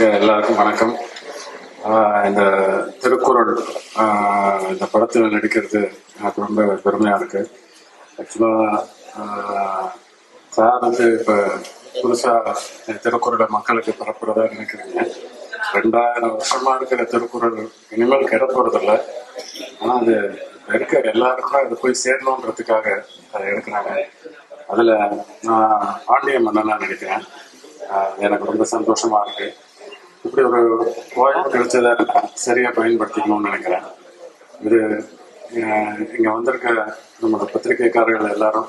இருக்க எல்லாருக்கும் வணக்கம். இந்த திருக்குறள் இந்த படத்தில் நடிக்கிறது எனக்கு ரொம்ப பெருமையாக இருக்கு. ஆக்சுவலாக சார் வந்து இப்போ புதுசாக திருக்குறளை மக்களுக்கு பரப்புறதா நினைக்கிறீங்க. ரெண்டாயிரம் வருஷமா இருக்கிற திருக்குறள் இனிமேல் கிட போறதில்ல அது இருக்க எல்லாருக்கும் அது போய் சேரணுன்றதுக்காக அதை எடுக்கிறாங்க. அதில் நான் பாண்டிய மன்னனாக நினைக்கிறேன் எனக்கு ரொம்ப சந்தோஷமா இருக்கு. இப்படி ஒரு வாய்ப்பு கிடைச்சத நான் சரியா பயன்படுத்திக்கணும்னு நினைக்கிறேன். இது இங்கே இங்க வந்திருக்க நம்மளோட பத்திரிகைக்காரர்கள் எல்லாரும்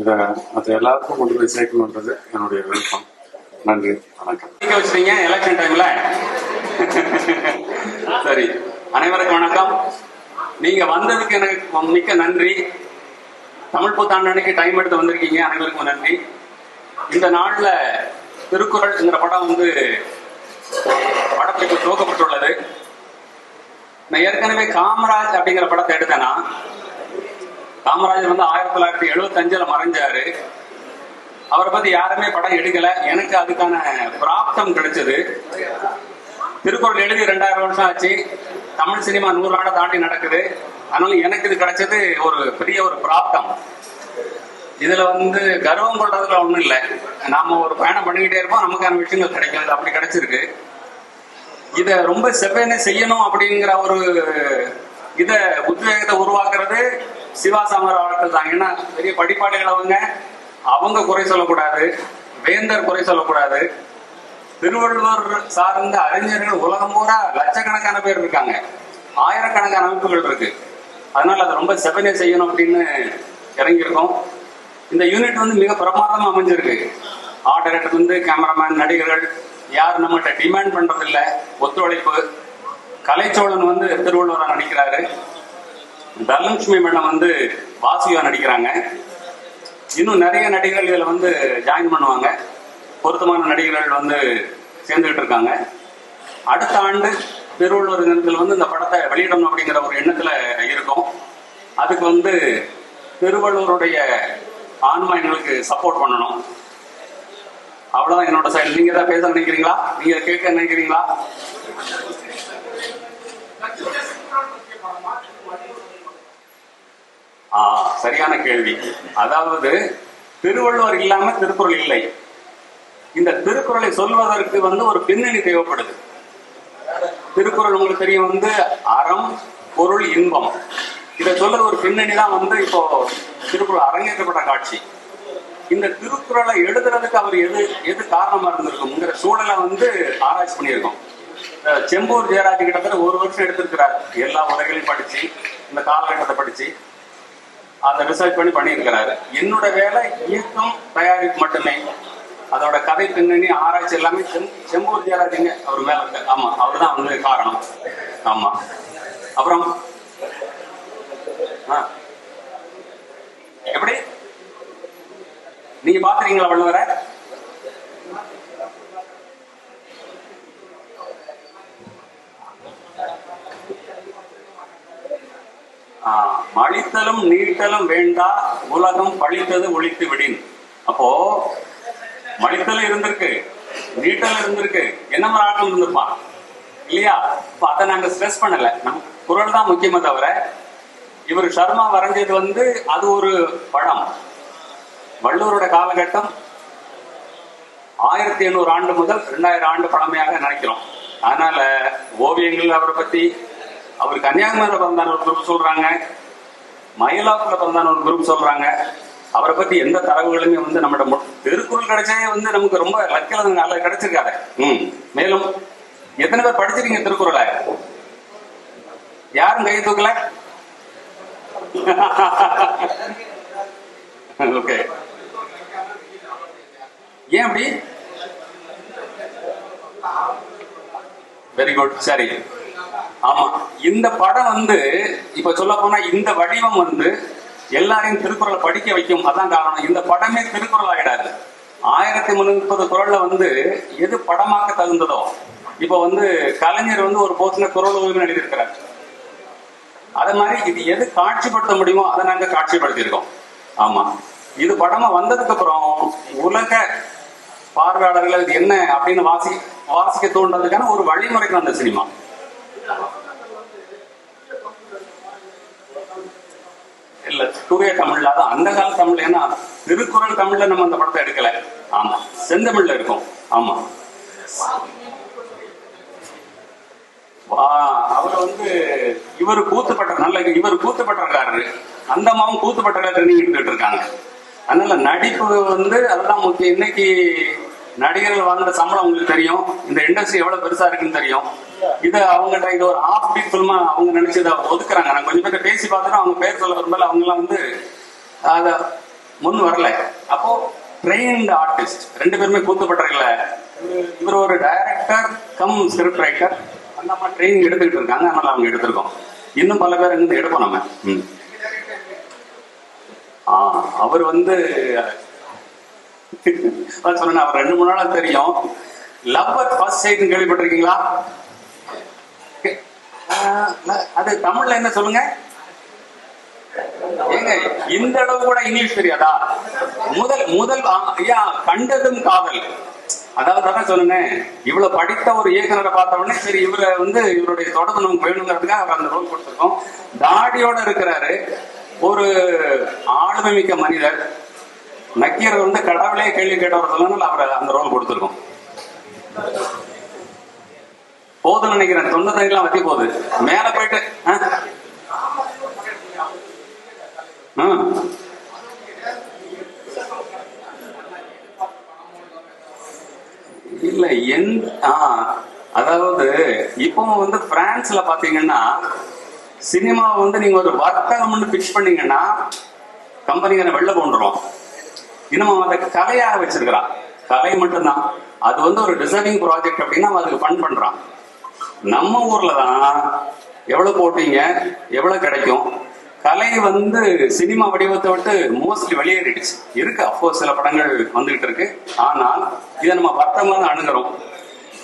இதை அது எல்லாருக்கும் கொண்டு போய் சேர்க்கணுன்றது என்னுடைய விருப்பம். நன்றி வணக்கம். நீங்க வச்சிட்டீங்க எலெக்ஷன் டைம்ல சரி. அனைவருக்கும் வணக்கம். நீங்க வந்ததுக்கு எனக்கு மிக்க நன்றி. தமிழ் புத்தாண்டு அன்னைக்கு டைம் எடுத்து வந்திருக்கீங்க. அனைவருக்கும் நன்றி. இந்த நாள்ல இந்த படம் வந்து படப்பிடிப்பு துவக்கப்பட்டுள்ளது. நான் ஏற்கனவே காமராஜ் அப்படிங்கிற படத்தை எடுத்தேன்னா காமராஜர் வந்து ஆயிரத்தி தொள்ளாயிரத்தி எழுபத்தி அஞ்சுல மறைஞ்சாரு. அவரை பத்தி யாருமே படம் எடுக்கல. எனக்கு அதுக்கான பிராப்தம் கிடைச்சது. திருக்குறள் எழுதி ரெண்டாயிரம் வருஷம் ஆச்சு. தமிழ் சினிமா நூறு ஆண்டை தாண்டி நடக்குது. அதனால எனக்கு இது கிடைச்சது ஒரு பெரிய ஒரு பிராப்தம். இதுல வந்து கர்வம் கொள்றதுல ஒண்ணும் இல்லை. நாம ஒரு பயணம் பண்ணிக்கிட்டே இருப்போம். நமக்கான விஷயங்கள் கிடைக்கும் அப்படி கிடைச்சிருக்கு. இத ரொம்ப செவ்வனே செய்யணும் அப்படிங்கிற ஒரு இத உத்வேகத்தை உருவாக்குறது சிவா சமர் அவர்கள் தான். ஏன்னா பெரிய படிப்பாளிகள் அவங்க. அவங்க குறை சொல்லக்கூடாது. வேந்தர் குறை சொல்லக்கூடாது. திருவள்ளுவர் சார்ந்த அறிஞர்கள் உலகம் பூரா லட்சக்கணக்கான பேர் இருக்காங்க. ஆயிரக்கணக்கான அமைப்புகள் இருக்கு. அதனால அதை ரொம்ப செவனே செய்யணும் அப்படின்னு இறங்கியிருக்கோம். இந்த யூனிட் வந்து மிக பிரமாதமா அமைஞ்சிருக்கு. ஆர்டர் வந்து கேமராமேன் நடிகர்கள் யார் நம்மகிட்ட டிமாண்ட் பண்றதில்ல ஒத்துழைப்பு. கலைச்சோழன் வந்து திருவள்ளுவரா நடிக்கிறாரு. தனலட்சுமி மேடம் வந்து வாசுகியா நடிக்கிறாங்க. இன்னும் நிறைய நடிகர்கள் இதில் வந்து ஜாயின் பண்ணுவாங்க. பொருத்தமான நடிகர்கள் வந்து சேர்ந்துகிட்டு இருக்காங்க. அடுத்த ஆண்டு திருவள்ளுவர் தினத்தில் வந்து இந்த படத்தை வெளியிடணும் அப்படிங்கிற ஒரு எண்ணத்துல இருக்கும். அதுக்கு வந்து திருவள்ளுவருடைய ஆன்மா எங்களுக்கு சப்போர்ட் பண்ணணும். அவ்வளவுதான் என்னோட சைடு நீங்க ஏதாவது பேச நினைக்கிறீங்களா? நீங்க கேட்க நினைக்கிறீங்களா? ஆ சரியான கேள்வி. அதாவது திருவள்ளுவர் இல்லாம திருக்குறள் இல்லை. இந்த திருக்குறளை சொல்வதற்கு வந்து ஒரு பின்னணி தேவைப்படுது. திருக்குறள் உங்களுக்கு தெரியும் வந்து அறம் பொருள் இன்பம். இதை சொல்ற ஒரு பின்னணி தான் வந்து இப்போ திருக்குறள் அரங்கேற்றப்பட்ட காட்சி. இந்த திருக்குறளை எழுதுறதுக்கு அவர் எது எது காரணமா இருந்திருக்குங்கிற சூழலை வந்து ஆராய்ச்சி பண்ணியிருக்கோம். செம்பூர் ஜெயராஜ் கிட்டத்தட்ட ஒரு வருஷம் எடுத்திருக்கிறார். எல்லா உரைகளையும் படிச்சு இந்த காலகட்டத்தை படிச்சு அதை ரிசர்ச் பண்ணி பண்ணியிருக்கிறாரு. என்னோட வேலை இயக்கம் தயாரிப்பு மட்டுமே. அதோட கதை பின்னணி ஆராய்ச்சி எல்லாமே செம் செம்பூர் ஜெயராஜுங்க அவர் மேல இருக்கு ஆமா அவர் தான் வந்து காரணம். ஆமா. அப்புறம் எப்படி? நீங்க பாத்துறீங்களா வள்ளுவரை மழித்தலும் நீட்டலும் வேண்டா உலகம் பழித்தது ஒழித்து விடின். அப்போ மழித்தல் இருந்திருக்கு நீட்டல் இருந்திருக்கு. என்ன மாதிரி ஆட்டம் இருந்திருப்பான்? இல்லையா? இப்ப அதை நாங்க ஸ்ட்ரெஸ் பண்ணல. நம்ம குரல் தான் முக்கியமே தவிர இவர் சர்மா வரைஞ்சது வந்து அது ஒரு படம். வள்ளுவரோட காலகட்டம் ஆயிரத்தி எண்ணூறு ஆண்டு முதல் ரெண்டாயிரம் ஆண்டு பழமையாக நினைக்கிறோம். அதனால ஓவியங்கள் அவரை பத்தி அவர் கன்னியாகுமரியில் பிறந்தான ஒரு குரூப் சொல்றாங்க. மயிலாப்பூர்ல பிறந்தான ஒரு குரூப் சொல்றாங்க. அவரை பத்தி எந்த தரவுகளுமே வந்து நம்மகிட்ட திருக்குறள் கிடைச்சே வந்து நமக்கு ரொம்ப லக்கில் நல்ல கிடைச்சிருக்காரு. ம். மேலும் எத்தனை பேர் படிச்சிருக்கீங்க திருக்குறளை? யாரும் கை தூக்கல? ஓகே ஏன் அப்படி? வெரி குட் சரி. ஆமா. இந்த படம் வந்து இப்ப சொல்ல போனா இந்த வடிவம் வந்து எல்லாரையும் திருக்குறளை படிக்க வைக்கும். அதான் காரணம். இந்த படமே திருக்குறள் ஆயிடாது. ஆயிரத்தி முப்பது குரல்ல வந்து எது படமாக்க தகுந்ததோ இப்ப வந்து கலைஞர் வந்து ஒரு போர்ஷன குரல் ஓய்வு எழுதியிருக்கிறார். அது மாதிரி இது எது காட்சிப்படுத்த முடியுமோ அதை நாங்க காட்சிப்படுத்தியிருக்கோம். ஆமா. இது படமா வந்ததுக்கு அப்புறம் உலக பார்வையாளர்கள் இது என்ன அப்படின்னு வாசி வாசிக்க தோன்றதுக்கான ஒரு வழிமுறை தான் அந்த சினிமா. இல்ல தூய தமிழ்ல அதான் அந்த கால தமிழ் ஏன்னா திருக்குறள் தமிழ்ல நம்ம அந்த படத்தை எடுக்கல. ஆமா. செந்தமிழ்ல இருக்கும். ஆமா. அவர் வந்து இவர் கூத்துப்பட்ட நல்ல இவர் கூத்துப்பட்டக்காரரு. அந்த அம்மாவும் ட்ரெயினிங் ட்ரைனிங் எடுத்துட்டு இருக்காங்க அதனால நடிப்பு வந்து அதெல்லாம் முக்கியம் இன்னைக்கு நடிகர்கள் வாழ்ந்த சம்பளம் உங்களுக்கு தெரியும். இந்த இண்டஸ்ட்ரி எவ்வளவு பெருசா இருக்குன்னு தெரியும். இது அவங்ககிட்ட இது ஒரு ஆஃப் பீட் ஃபில்மா அவங்க நினைச்சு இதை ஒதுக்குறாங்க. நான் கொஞ்சம் பேர் பேசி பார்த்துட்டு அவங்க பேர் சொல்ல வரும்போது அவங்க எல்லாம் வந்து அத முன் வரல. அப்போ ட்ரெயின்டு ஆர்டிஸ்ட் ரெண்டு பேருமே கூத்துப்பட்டறல இவர் ஒரு டைரக்டர் கம் ஸ்கிரிப்ட் ரைட்டர் அந்த ட்ரைனிங் எடுத்துக்கிட்டு இருக்காங்க. அதனால அவங்க எடுத்திருக்கோம். இன்னும் பல பேர் இருந்து எடுப்போம் நம்ம. அவர் வந்து சொன்ன அவர் ரெண்டு மூணு நாளா தெரியும். லவ் அட் ஃபர்ஸ்ட் சைட் கேள்விப்பட்டிருக்கீங்களா? அது தமிழ்ல என்ன சொல்லுங்க? ஏங்க இந்த அளவு கூட இங்கிலீஷ் தெரியாதா? முதல் முதல் ஐயா கண்டதும் காதல். அதாவது தானே சொல்லுங்க இவ்வளவு படித்த ஒரு இயக்குனரை பார்த்த உடனே சரி இவரை வந்து இவருடைய தொடர்பு நமக்கு வேணுங்கிறதுக்காக அவர் அந்த ரோல் கொடுத்துருக்கோம். தாடியோட இருக்கிறாரு. ஒரு ஆளுமை மிக்க மனிதர். நக்கீரர் வந்து கடவுளே கேள்வி கேட்டவர் சொல்லனால அவர் அந்த ரோல் கொடுத்துருக்கோம். போதும் நினைக்கிறேன். தொண்ணூத்தஞ்சுலாம் வத்தி போகுது. மேல போயிட்டு ஆ? ஆ. இல்ல என் ஆ, அதாவது இப்போ வந்து பிரான்ஸ்ல பாத்தீங்கன்னா சினிமாவை வந்து நீங்க ஒரு வர்த்தகம்னு பிக்ஸ் பண்ணீங்கன்னா கம்பெனிங்க வெளில கொண்டுரும் இன்னும் அதை கலையாக வச்சிருக்கிறான். கலை மட்டும்தான். அது வந்து ஒரு டிசைனிங் ப்ராஜெக்ட் அப்படின்னா அவன் அதுக்கு ஃபண்ட் பண்றான். நம்ம ஊர்ல தான் எவ்வளவு போட்டீங்க எவ்வளவு கிடைக்கும் கலை வந்து சினிமா வடிவத்தை விட்டு மோஸ்ட்லி வெளியேறிடுச்சு. இருக்கு அப்போ சில படங்கள் வந்துகிட்டு இருக்கு. ஆனால் இதை நம்ம வட்டமாக அணுகிறோம்.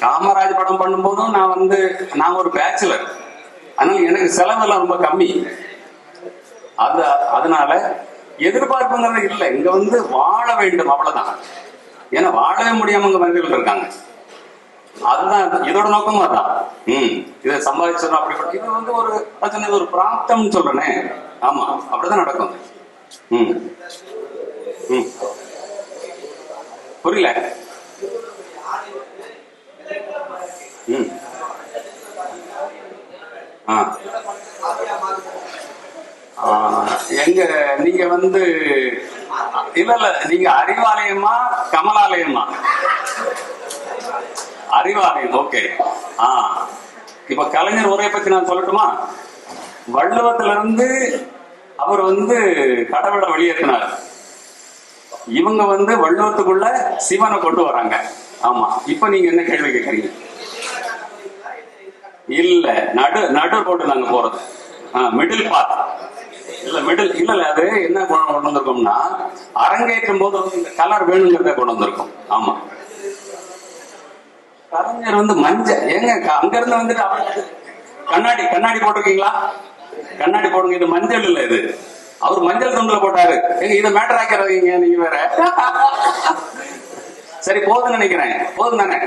காமராஜ் படம் பண்ணும்போதும் நான் வந்து நான் ஒரு பேச்சுலர் அதனால எனக்கு செலவெல்லாம் ரொம்ப கம்மி. அது அதனால எதிர்பார்ப்புங்கிறது இல்லை. இங்க வந்து வாழ வேண்டும் அவ்வளவுதான். ஏன்னா வாழவே முடியாம இங்க மனிதர்கள் இருக்காங்க. அதுதான் இதோட நோக்கமும் அதான். ம் இதை சம்பாதிச்சிடணும் அப்படி இது வந்து ஒரு அது ஒரு பிராப்தம்னு சொல்றேனே. ஆமா அப்படிதான் நடக்கும். ம் ம். புரியல? ம். ஆ, எங்க நீங்க வந்து இல்ல இல்ல நீங்க அறிவாலயமா கமலாலயமா? அறிவாலயம் ஓகே. ஆ. இப்ப கலைஞர் உரையை பத்தி நான் சொல்லட்டுமா? வள்ளுவத்துல இருந்து அவர் வந்து கடவுளை வெளியேற்றினார். இவங்க வந்து வள்ளுவத்துக்குள்ள சிவனை கொண்டு வராங்க. ஆமா. இப்ப நீங்க என்ன கேள்வி கேட்கறீங்க இல்ல. நடு நடு போட்டு நாங்க போறது. மிடில் பாத் இல்ல மிடில் இல்ல இல்ல அது என்ன கொண்டு வந்திருக்கோம்னா அரங்கேற்றும் போது கலர் வேணுங்கிறத கொண்டு வந்திருக்கோம். ஆமா. கலைஞர் வந்து மஞ்சள். ஏங்க அங்க இருந்து வந்துட்டு அவர் கண்ணாடி கண்ணாடி போட்டிருக்கீங்களா? கண்ணாடி போடுங்க இது மஞ்சள் இல்ல இது. அவர் மஞ்சள் துண்டுல போட்டாரு. ஏங்க இதை மேட்டர் ஆக்கிறீங்க நீங்க வேற. சரி போதும்னு நினைக்கிறேன். போதும் தானே?